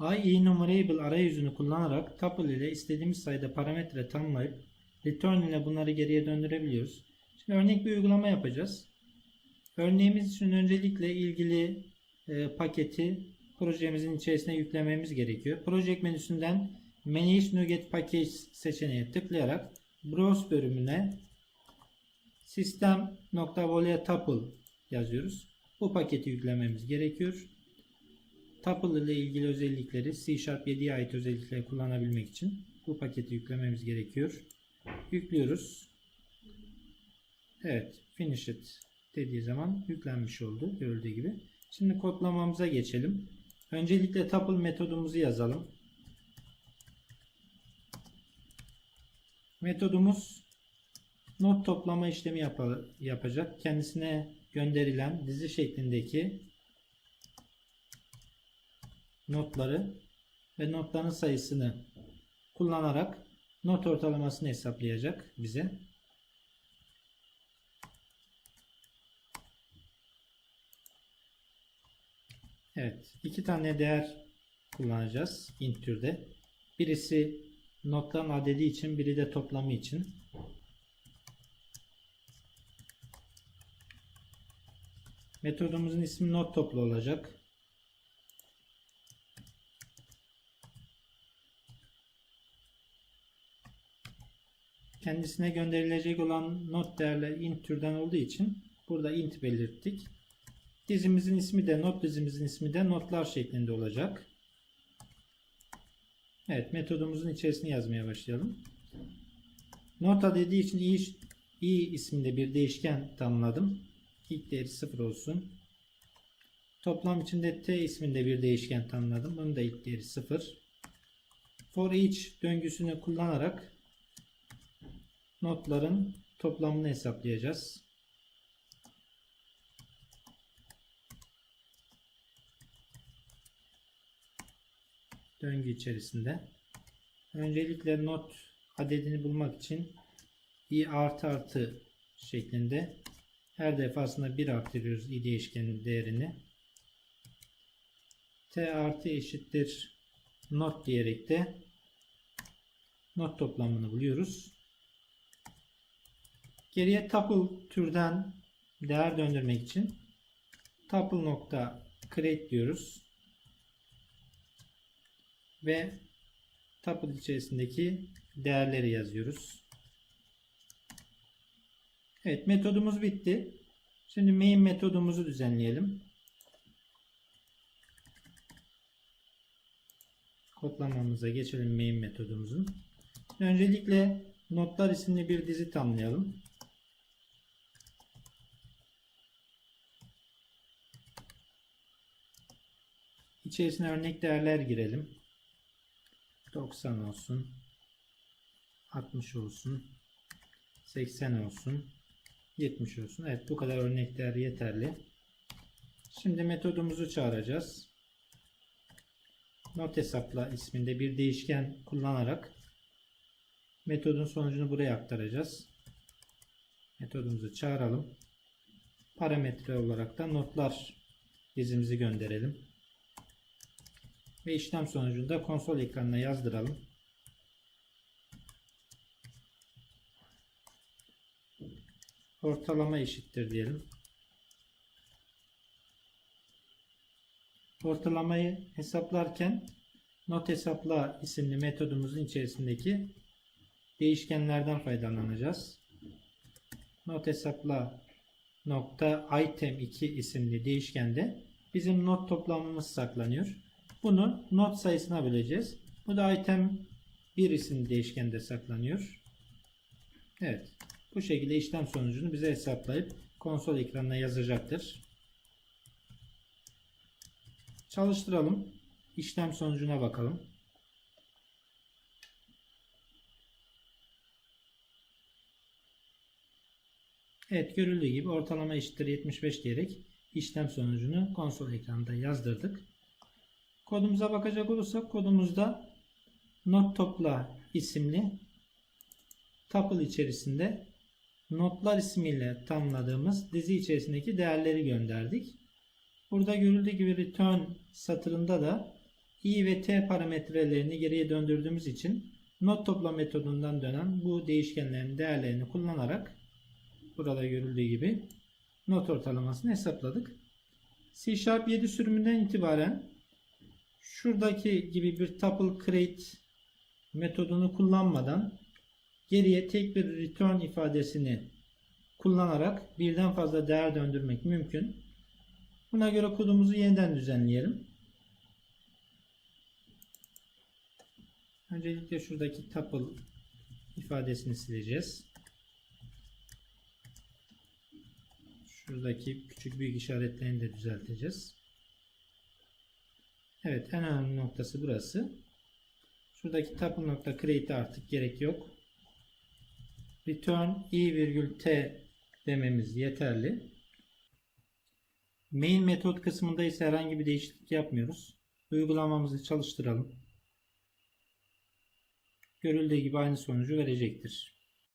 IEnumerable arayüzünü kullanarak tuple ile istediğimiz sayıda parametre tanımlayıp return ile bunları geriye döndürebiliyoruz. Şimdi örnek bir uygulama yapacağız. Örneğimiz için öncelikle ilgili e, paketi projemizin içerisine yüklememiz gerekiyor. Project menüsünden Manage NuGet Package seçeneğine tıklayarak Browse bölümüne System.volia tuple yazıyoruz. Bu paketi yüklememiz gerekiyor. Tuple ile ilgili özellikleri C Sharp 7'ye ait özellikleri kullanabilmek için bu paketi yüklememiz gerekiyor. Yüklüyoruz. Evet, finish it dediği zaman yüklenmiş oldu görüldüğü gibi. Şimdi kodlamamıza geçelim. Öncelikle tuple metodumuzu yazalım. Metodumuz not toplama işlemi yapa- yapacak. Kendisine gönderilen dizi şeklindeki notları ve notların sayısını kullanarak not ortalamasını hesaplayacak bize. Evet, iki tane değer kullanacağız int türde. Birisi notların adedi için, biri de toplamı için. Metodumuzun ismi not toplu olacak. Kendisine gönderilecek olan not değerleri int türden olduğu için burada int belirttik. Dizimizin ismi de not dizimizin ismi de notlar şeklinde olacak. Evet metodumuzun içerisine yazmaya başlayalım. Nota dediği için i, i isminde bir değişken tanımladım. İlk değeri 0 olsun. Toplam içinde t isminde bir değişken tanımladım. Bunun da ilk değeri 0. For each döngüsünü kullanarak notların toplamını hesaplayacağız. Döngü içerisinde. Öncelikle not adedini bulmak için i artı artı şeklinde her defasında 1 artırıyoruz i değişkenin değerini. t artı eşittir not diyerek de not toplamını buluyoruz. Geriye tuple türden değer döndürmek için tuple nokta create diyoruz. Ve tuple içerisindeki değerleri yazıyoruz. Evet metodumuz bitti. Şimdi main metodumuzu düzenleyelim. Kodlamamıza geçelim main metodumuzun. Öncelikle notlar isimli bir dizi tanımlayalım. İçerisine örnek değerler girelim. 90 olsun. 60 olsun. 80 olsun. 70 olsun. Evet bu kadar örnek değer yeterli. Şimdi metodumuzu çağıracağız. Not hesapla isminde bir değişken kullanarak metodun sonucunu buraya aktaracağız. Metodumuzu çağıralım. Parametre olarak da notlar dizimizi gönderelim. Ve işlem sonucunda konsol ekranına yazdıralım. Ortalama eşittir diyelim. Ortalamayı hesaplarken not hesapla isimli metodumuzun içerisindeki değişkenlerden faydalanacağız. Not hesapla nokta item 2 isimli değişkende bizim not toplamımız saklanıyor. Bunu not sayısına böleceğiz. Bu da item 1 isimli değişkende saklanıyor. Evet. Bu şekilde işlem sonucunu bize hesaplayıp konsol ekranına yazacaktır. Çalıştıralım. İşlem sonucuna bakalım. Evet görüldüğü gibi ortalama eşittir 75 diyerek işlem sonucunu konsol ekranında yazdırdık. Kodumuza bakacak olursak kodumuzda not topla isimli tuple içerisinde notlar ismiyle tanımladığımız dizi içerisindeki değerleri gönderdik. Burada görüldüğü gibi return satırında da i ve t parametrelerini geriye döndürdüğümüz için not topla metodundan dönen bu değişkenlerin değerlerini kullanarak burada görüldüğü gibi not ortalamasını hesapladık. C Sharp 7 sürümünden itibaren şuradaki gibi bir tuple create metodunu kullanmadan geriye tek bir return ifadesini kullanarak birden fazla değer döndürmek mümkün. Buna göre kodumuzu yeniden düzenleyelim. Öncelikle şuradaki tuple ifadesini sileceğiz. Şuradaki küçük büyük işaretlerini de düzelteceğiz. Evet en önemli noktası burası. Şuradaki tuple nokta create'e artık gerek yok. Return i virgül t dememiz yeterli. Main metot kısmında ise herhangi bir değişiklik yapmıyoruz. Uygulamamızı çalıştıralım. Görüldüğü gibi aynı sonucu verecektir.